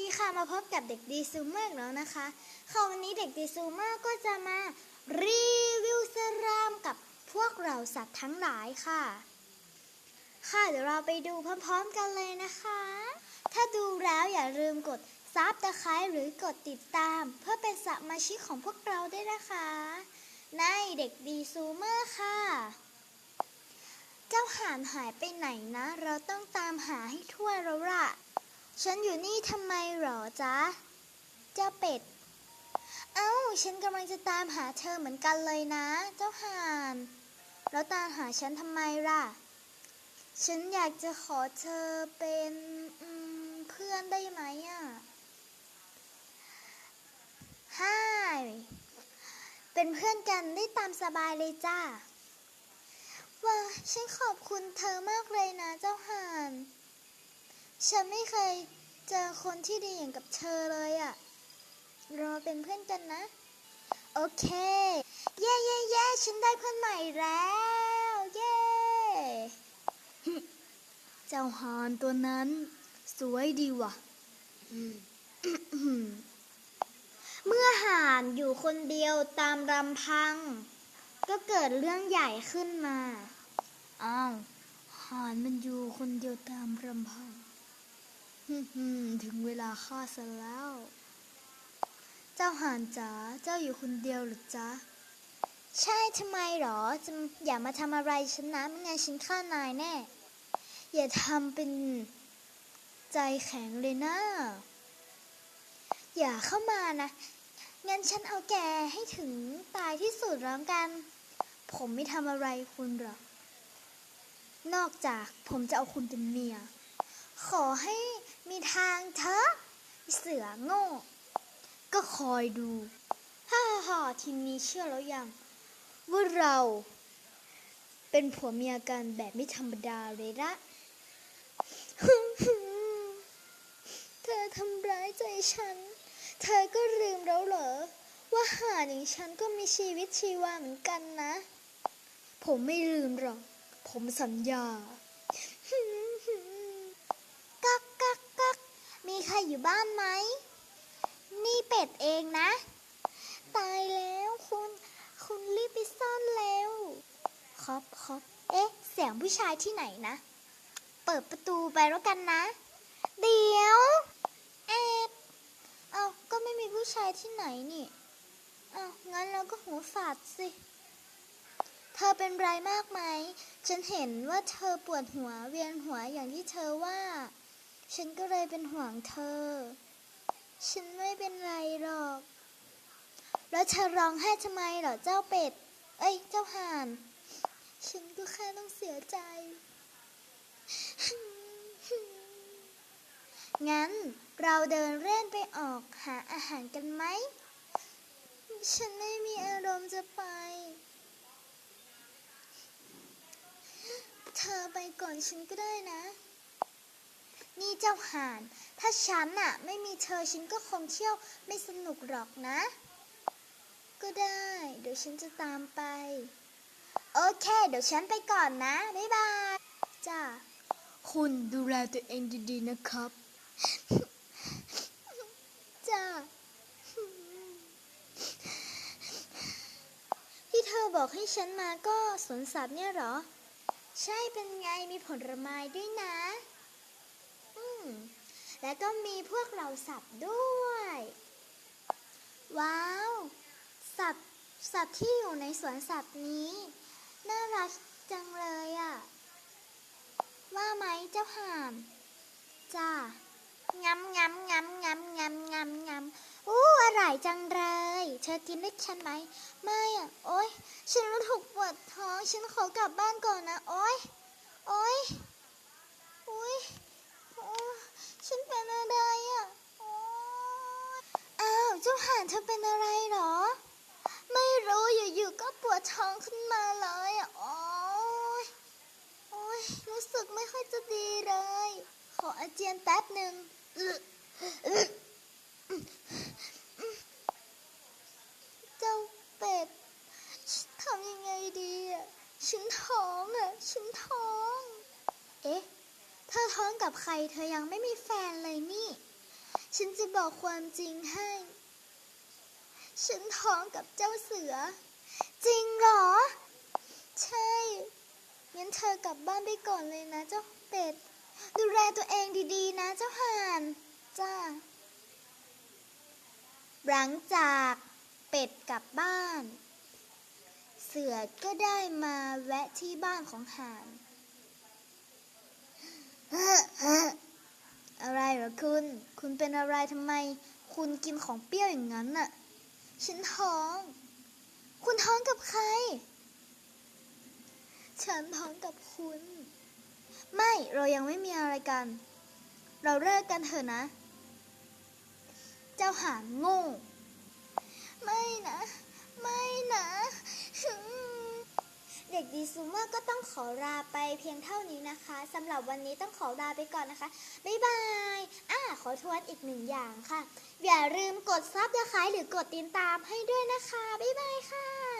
ดีค่ะมาพบกับเด็กดีซูเมอร์แล้วนะคะค่ะวันนี้เด็กดีซูเมอร์ก็จะมารีวิวสรามกับพวกเราสัตว์ทั้งหลายค่ะ ค่ะเดี๋ยวเราไปดูพร้อมๆกันเลยนะคะ ถ้าดูแล้วอย่าลืมกดซับตะไคร้หรือกดติดตาม เพื่อเป็นสมาชิกของพวกเราได้วยนะคะ ในเด็กดีซูเมอร์ค่ะ เจ้าห่านหายไปไหนนะ เราต้องตามหาให้ทั่วแล้วล่ะ ฉันอยู่นี่ทำไมหรอจ๊ะ เจ้าเป็ด เอ้า ฉันกำลังจะตามหาเธอเหมือนกันเลยนะ เจ้าห่าน แล้วตามหาฉันทำไมล่ะ ฉันอยากจะขอเธอเป็นเพื่อนได้ไหมอะฮ่าเป็นเพื่อนกันได้ตามสบายเลยจ้า ว้า ฉันขอบคุณเธอมากเลยนะเจ้าห่าน ฉันไม่เคยเจอคนที่ดีอย่างกับเธอเลยอะเราเป็นเพื่อนกันนะ โอเค เย้เย้เย้ฉันได้เพื่อนใหม่แล้ว เย้เจ้าฮานตัวนั้น สวยดีว่ะ เมื่อห่านอยู่คนเดียวตามลำพัง ก็เกิดเรื่องใหญ่ขึ้นมา อ้าวห่านมันอยู่คนเดียวตามลำพัง ถึงเวลาฆ่าซะแล้ว เจ้าห่านจ๋า เจ้าอยู่คนเดียวหรือจ๊ะ ใช่ทำไมหรอจะอย่ามาทำอะไรฉันนะไม่งั้นฉันฆ่านายแน่ อย่าทำเป็นใจแข็งเลยนะ อย่าเข้ามานะงั้นฉันเอาแกให้ถึงตายที่สุดแล้วกัน ผมไม่ทำอะไรคุณหรอก นอกจากผมจะเอาคุณเป็นเมีย ขอให้มีทางเถอะเสือโง่ ก็คอยดูฮ่าฮ่าทีนี้เชื่อแล้วยัง ว่าเราเป็นผัวเมียกันแบบไม่ธรรมดาเลยละเธอทำร้ายใจฉัน เธอก็ลืมแล้วเหรอ ว่าหาอย่างฉันก็มีชีวิตชีวาเหมือนกันนะ ผมไม่ลืมหรอก ผมสัญญา รอยู่บ้านไหม นี่เป็ดเองนะ ตายแล้วคุณ คุณรีบไปซ่อนเร็วครับครับเอ๊ะ เสียงผู้ชายที่ไหนนะ เปิดประตูไปแล้วกันนะ เดี๋ยวแอบเอาก็ไม่มีผู้ชายที่ไหนนี่เอางั้นเราก็หูฝาดสิ เธอเป็นไรมากไหม ฉันเห็นว่าเธอปวดหัวเวียนหัวอย่างที่เธอว่า ฉันก็เลยเป็นห่วงเธอ ฉันไม่เป็นไรหรอก แล้วเธอร้องไห้ทำไมเหรอเจ้าเป็ด เอ้ย เจ้าห่าน ฉันก็แค่ต้องเสียใจ งั้นเราเดินเล่นไปออกหาอาหารกันไหม ฉันไม่มีอารมณ์จะไป เธอไปก่อนฉันก็ได้นะ นี่เจ้าห่าน ถ้าฉันน่ะ ไม่มีเธอฉันก็คงเที่ยวไม่สนุกหรอกนะ ก็ได้ เดี๋ยวฉันจะตามไป โอเค เดี๋ยวฉันไปก่อนนะ บ๊ายบาย จ้า คุณดูแลตัวเองดีๆนะครับ จ้า ที่เธอบอกให้ฉันมาก็สวนสัตว์เนี่ยเหรอ ใช่เป็นไงมีผลไม้ด้วยนะอืม แล้วก็มีพวกเราสัตว์ด้วย ว้าว สัตว์สัตว์ที่อยู่ในสวนสัตว์นี้ น่ารักจังเลยอะว่าไหมเจ้าห่ามจ้างำงำงำงำงำงำงำอู้อร่อยจังเลย เธอกินด้วยฉันไหม ไม่อะ โอ๊ย ฉันรู้ถูกปวดท้อง ฉันขอกลับบ้านก่อนนะ โอ๊ย โอ๊ยโอ๊ยโอ๊ย ฉันเป็นอะไรอะอ้าวเจ้าห่านเธอเป็นอะไรเหรอ ไม่รู้อยู่ๆก็ปวดท้องขึ้นมาเลยอะโอ๊ยโอ๊ยรู้สึกไม่ค่อยจะดีเลย ขออาเจียนแป๊บหนึ่งอึอึเจ้าเป็ดทำยังไงดีอะ ฉันท้องอะ ฉันท้อง เอ๊ะ เธอท้อง กับใครเธอยังไม่มีแฟนเลยนี่ ฉันจะบอกความจริงให้ ฉันท้องกับเจ้าเสือ จริงเหรอ ใช่ งั้นเธอกลับบ้านไปก่อนเลยนะเจ้าเป็ด ดูแลตัวเองดีๆ นะเจ้าห่าน จ้า หลังจากเป็ดกลับบ้าน เสือก็ได้มาแวะที่บ้านของห่าน อะไรเหรอคุณ คุณเป็นอะไรทำไม คุณกินของเปรี้ยวอย่างนั้นน่ะ ฉันท้อง คุณท้องกับใคร ฉันท้องกับคุณ ไม่เรายังไม่มีอะไรกัน เราเลิกกันเถอะนะ เจ้าหางโง่ ไม่นะ ไม่นะ ด็กดีซูเมอร์ก็ต้องขอลาไปเพียงเท่านี้นะคะสำหรับวันนี้ต้องขอลาไปก่อนนะคะ บ๊ายบาย อ่าขอทวนอีกหนึ่งอย่างค่ะ อย่าลืมกดซับสไครต์หรือกดติดตามให้ด้วยนะคะ บ๊ายบายค่ะ